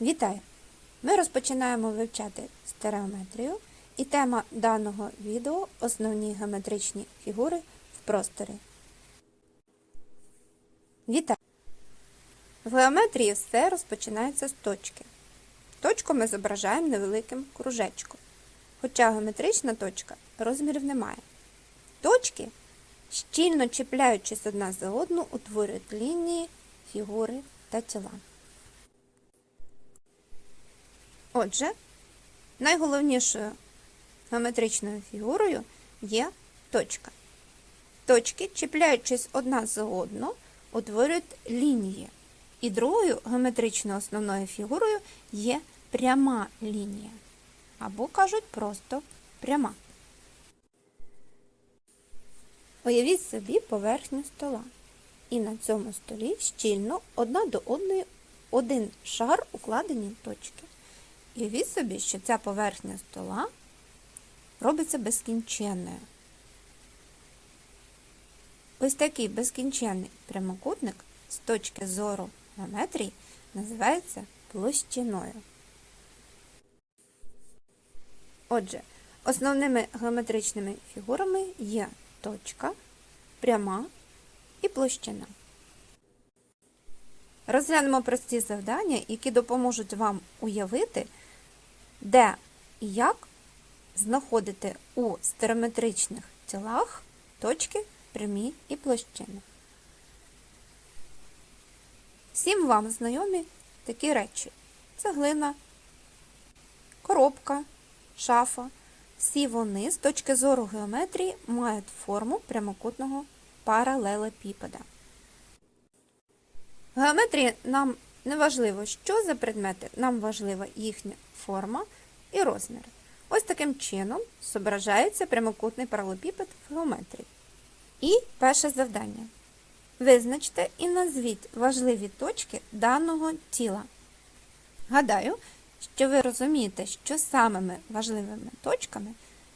Вітаю! Ми розпочинаємо вивчати стереометрію і тема даного відео основні геометричні фігури в просторі. Вітаю! В геометрії все розпочинається з точки. Точку ми зображаємо невеликим кружечком. Хоча геометрична точка розмірів не має. Точки, щільно чіпляючись одна за одну, утворюють лінії, фігури та тіла. Отже, найголовнішою геометричною фігурою є точка. Точки, чіпляючись одна за одну, утворюють лінії. І другою геометричною основною фігурою є пряма лінія. Або кажуть просто пряма. Уявіть собі поверхню стола. І на цьому столі щільно одна до одної один шар укладені точки. Уявіть собі, що ця поверхня стола робиться безкінченною. Ось такий безкінченний прямокутник з точки зору геометрії називається площиною. Отже, основними геометричними фігурами є точка, пряма і площина. Розглянемо прості завдання, які допоможуть вам уявити, де і як знаходити у стереометричних тілах точки, прямі і площини. Всім вам знайомі такі речі: цеглина, коробка, шафа. Всі вони з точки зору геометрії мають форму прямокутного паралелепіпеда. В геометрії нам не важливо, що за предмети, нам важлива їхня форма і розміри. Ось таким чином зображається прямокутний паралелепіпед в геометрії. І перше завдання. Визначте і назвіть важливі точки даного тіла. Гадаю, що ви розумієте, що самими важливими точками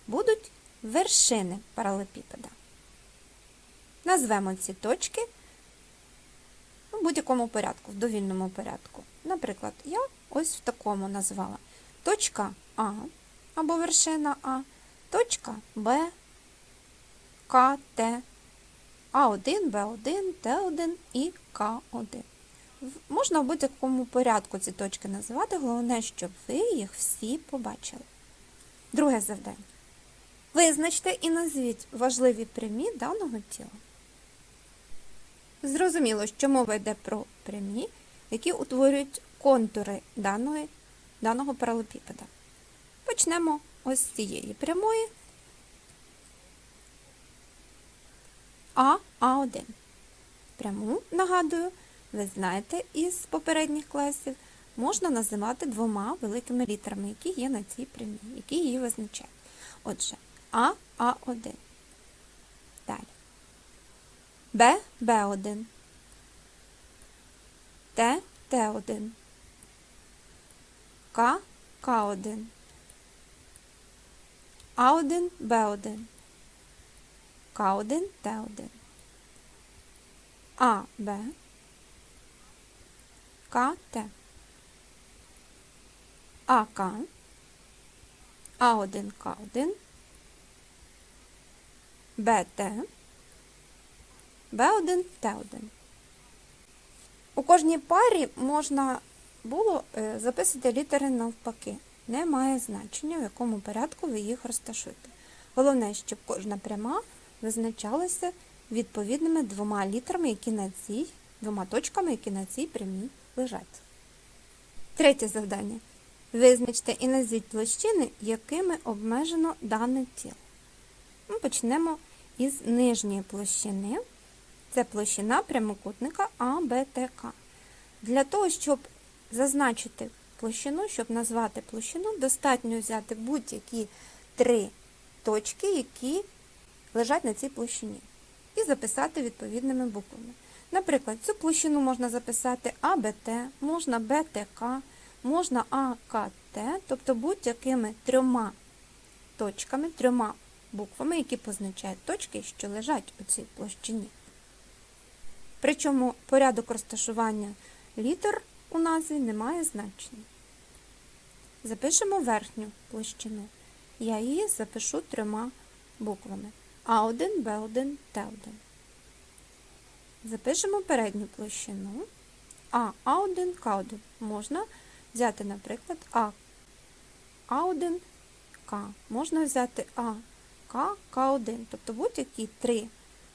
будуть вершини паралелепіпеда. Назвемо ці точки у будь-якому порядку, в довільному порядку. Наприклад, я ось в такому назвала точка А або вершина А, точка Б, К, Т, А1, Б1, Т1 і К1. Можна в будь-якому порядку ці точки називати, головне, щоб ви їх всі побачили. Друге завдання. Визначте і назвіть важливі прямі даного тіла. Зрозуміло, що мова йде про прямі, які утворюють контури даної, даного паралепіпеда. Почнемо ось з цієї прямої А, А1. Пряму, нагадую, ви знаєте із попередніх класів, можна називати двома великими літерами, які є на цій прямій, які її визначають. Отже, А, А1. Далі. Б, Б1. Т, Т1. К, К1. А1, Б1. К1, Т1. А, Б. К, Т. АК. А1, К1. БТ. Б1, Т1. У кожній парі можна було е, записати літери навпаки. Не має значення, в якому порядку ви їх розташуєте. Головне, щоб кожна пряма визначалася відповідними двома літерами, які на цій, двома точками, які на цій прямій лежать. Третє завдання. Визначте і назвіть площини, якими обмежено дане тіло. Ми почнемо із нижньої площини. Це площина прямокутника АБТК. Для того, щоб зазначити площину, щоб назвати площину, достатньо взяти будь-які три точки, які лежать на цій площині, і записати відповідними буквами. Наприклад, цю площину можна записати АБТ, можна БТК, можна АКТ, тобто будь-якими трьома точками, трьома буквами, які позначають точки, що лежать у цій площині. Причому порядок розташування літер у назві не має значення. Запишемо верхню площину. Я її запишу трьома буквами А1, Б1, Т1. Запишемо передню площину А, А1, К1. Можна взяти, наприклад, А, А1, К. Можна взяти А, К, К1. Тобто будь-які три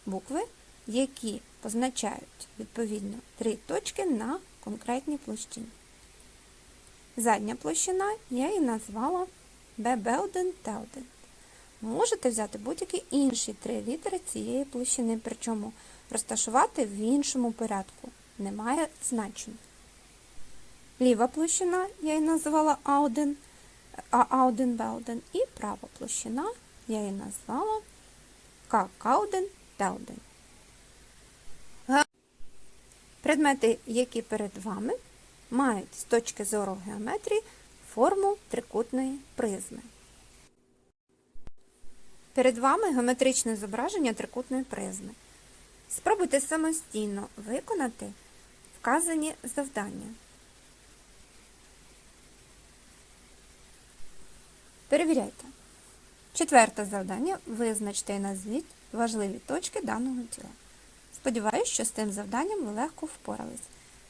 букви, які позначають відповідно три точки на конкретній площині. Задня площина я її назвала ББ1, Т1. Можете взяти будь-які інші три літери цієї площини, причому розташувати в іншому порядку. Немає значення. Ліва площина я її назвала А1, А1, Б1 і права площина я її назвала КК1, Т1. Предмети, які перед вами, мають з точки зору геометрії форму трикутної призми. Перед вами геометричне зображення трикутної призми. Спробуйте самостійно виконати вказані завдання. Перевіряйте. Четверте завдання. Визначте і назвіть важливі точки даного тіла. Сподіваюсь, що з цим завданням ви легко впорались.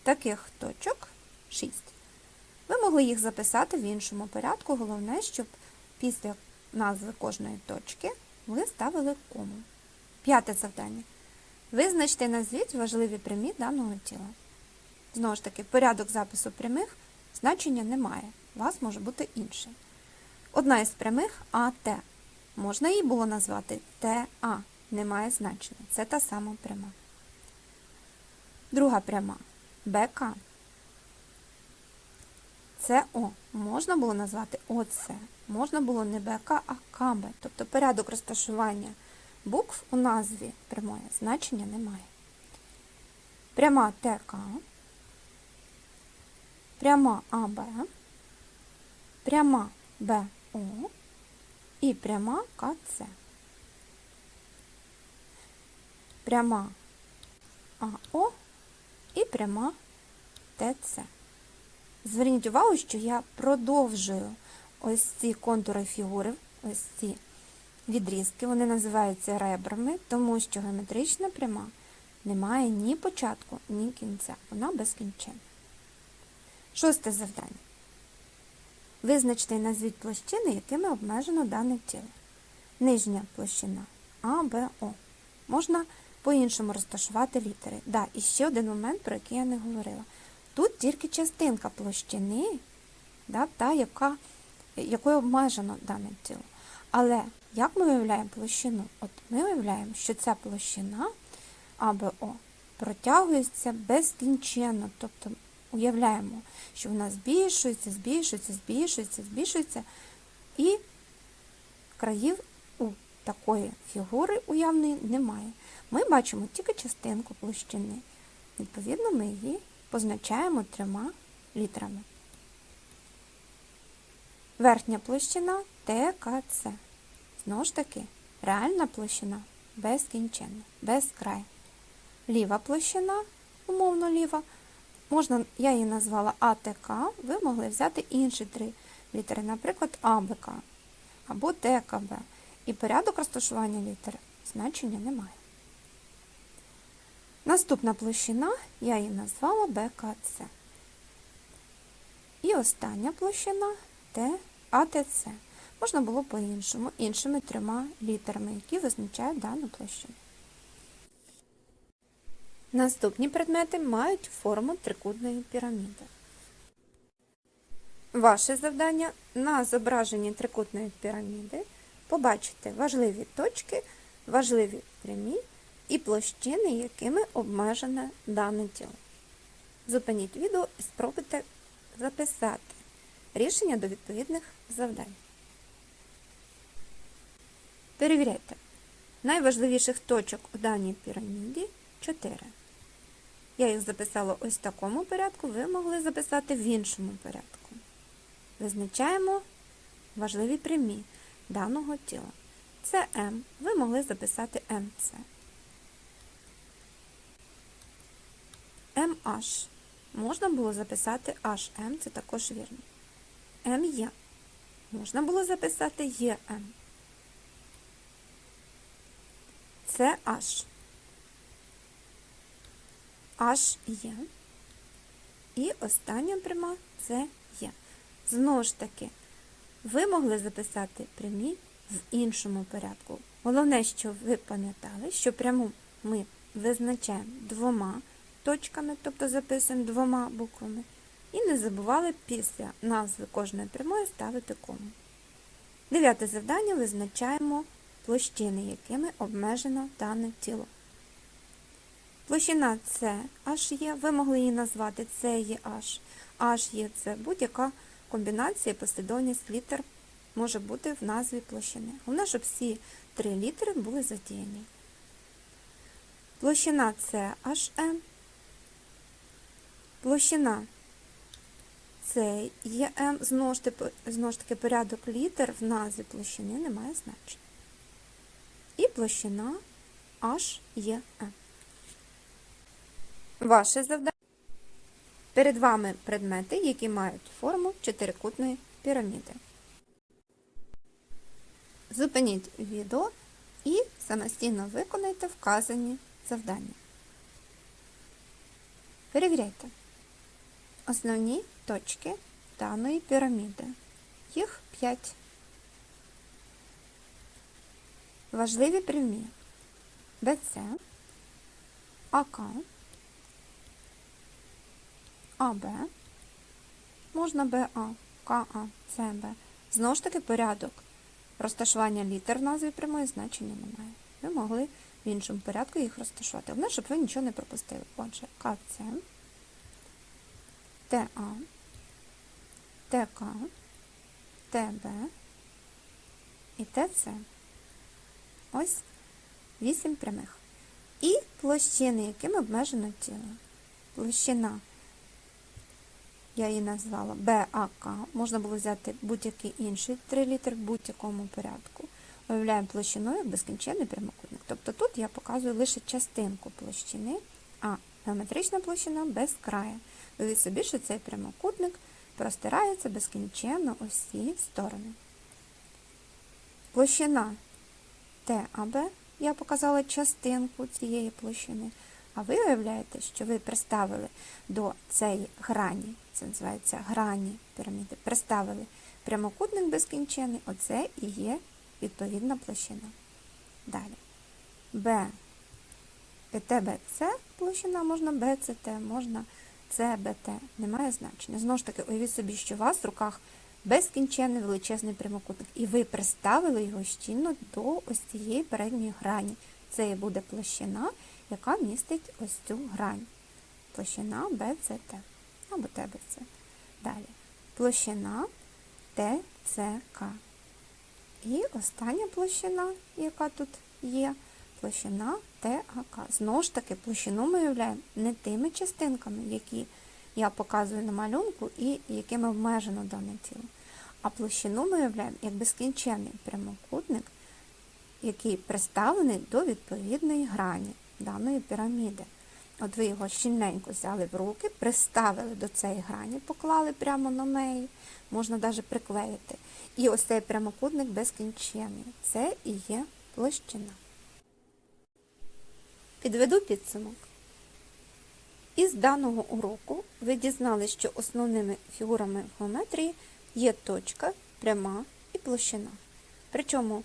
Таких точок 6. Ви могли їх записати в іншому порядку. Головне, щоб після назви кожної точки ви ставили кому. П'яте завдання. Визначте назвіть важливі прямі даного тіла. Знову ж таки, порядок запису прямих значення немає. У вас може бути інший. Одна із прямих АТ. Можна її було назвати ТА. Немає значення. Це та сама пряма. Друга пряма БК. СО можна було назвати ОЦ. Можна було не БК, а КБ. Тобто порядок розташування букв у назві прямої значення немає. Пряма ТК, пряма АБ, пряма БО і пряма КЦ. Пряма АО і пряма ТЦ. Зверніть увагу, що я продовжую ось ці контури фігури, ось ці відрізки, вони називаються ребрами, тому що геометрична пряма не має ні початку, ні кінця. Вона безкінченна. Шосте завдання. Визначте назвіть площини, якими обмежено дане тіло. Нижня площина А, Б, О. Можна по-іншому розташувати літери. Да, і ще один момент, про який я не говорила. Тут тільки частинка площини, да, та, яка, якою обмежено дане тіло. Але як ми виявляємо площину? От Ми виявляємо, що ця площина АБО протягується безкінченно. Тобто уявляємо, що вона збільшується, збільшується, збільшується, збільшується, і країв у такої фігури уявної немає. Ми бачимо тільки частинку площини. Відповідно, ми її позначаємо трьома літерами. Верхня площина ТКЦ. Знову ж таки, реальна площина безкінченна, безкрай. Ліва площина, умовно ліва, можна, я її назвала АТК, ви могли взяти інші три літери, наприклад, АБК або ТКБ. І порядок розташування літер значення немає. Наступна площина, я її назвала БКЦ. І остання площина АТЦ. Можна було по-іншому, іншими трьома літерами, які визначають дану площину. Наступні предмети мають форму трикутної піраміди. Ваше завдання на зображенні трикутної піраміди побачити важливі точки, важливі прямі і площини, якими обмежене дане тіло. Зупиніть відео і спробуйте записати рішення до відповідних завдань. Перевіряйте. Найважливіших точок у даній піраміді 4. Я їх записала ось в такому порядку, ви могли записати в іншому порядку. Визначаємо важливі прямі даного тіла. Це М. Ви могли записати МЦ. MH. можна було записати HM, це також вірно. М є. Можна було записати ЄМ. Це H. H. І остання пряма це є. Знову ж таки, ви могли записати прямі в іншому порядку. Головне, що ви пам'ятали, що пряму ми визначаємо двома точками, тобто записуємо двома буквами, і не забували після назви кожної прямої ставити кому. Дев'яте завдання визначаємо площини, якими обмежено дане тіло. Площина С H є, ви могли її назвати С є H. H є це будь-яка комбінація, послідовність літер може бути в назві площини. Головне, щоб всі три літери були задіяні. Площина С HM, площина С є М, знову ж таки порядок літер в назві площини не має значення. І площина H є М. Ваше завдання. Перед вами предмети, які мають форму чотирикутної піраміди. Зупиніть відео і самостійно виконайте вказані завдання. Перевіряйте. Основні точки даної піраміди. Їх 5. Важливі прямі БЦ, АК, АБ, можна БА, КА, ЦБ. Знову ж таки порядок розташування літер в назві прямої значення немає. Ви могли в іншому порядку їх розташувати. Головне, щоб ви нічого не пропустили. Отже, КЦ, ТА, ТК, ТБ і ТЦ. Ось вісім прямих. І площини, якими обмежено тіло. Площина, я її назвала БАК, можна було взяти будь-який інший три літер в будь-якому порядку. Уявляємо площиною безкінченний прямокутник. Тобто тут я показую лише частинку площини, а геометрична площина без краю. Уявіть собі, що цей прямокутник простирається безкінченно усі сторони. Площина ТАБ, я показала частинку цієї площини, а ви уявляєте, що ви приставили до цієї грані, це називається грані піраміди, приставили прямокутник безкінчений, оце і є відповідна площина. Далі. Б. ТБЦ площина, можна БЦТ, можна ЦБТ, немає значення. Знову ж таки, уявіть собі, що у вас в руках безкінченний величезний прямокутник, і ви приставили його щільно до ось цієї передньої грані. Це і буде площина, яка містить ось цю грань. Площина БЦТ або ТБЦ. Далі. Площина ТЦК. І остання площина, яка тут є, площина ТАК. Знову ж таки, площину ми уявляємо не тими частинками, які я показую на малюнку і якими обмежено дане тіло. А площину ми уявляємо як безкінченний прямокутник, який приставлений до відповідної грані даної піраміди. От ви його щільненько взяли в руки, приставили до цієї грані, поклали прямо на неї, можна навіть приклеїти. І ось цей прямокутник безкінченний. Це і є площина. Підведу підсумок. Із даного уроку ви дізналися, що основними фігурами в геометрії є точка, пряма і площина. Причому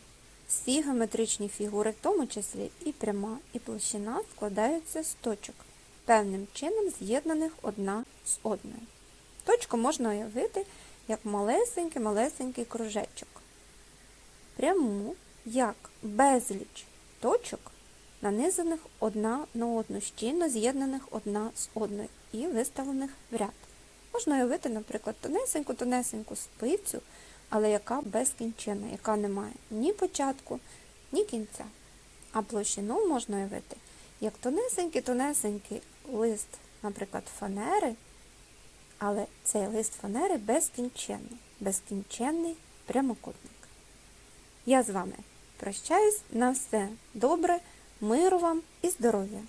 всі геометричні фігури, в тому числі і пряма, і площина, складаються з точок, певним чином з'єднаних одна з одною. Точку можна уявити як малесенький-малесенький кружечок. Пряму як безліч точок, нанизаних одна на одну, щільно з'єднаних одна з одною і виставлених в ряд. Можна уявити, наприклад, тонесеньку-тонесеньку спицю, але яка безкінченна, яка не має ні початку, ні кінця. А площину можна уявити як тонесенький-тонесенький лист, наприклад, фанери, але цей лист фанери безкінченний, безкінченний прямокутник. Я з вами прощаюсь на все добре, миру вам і здоров'я!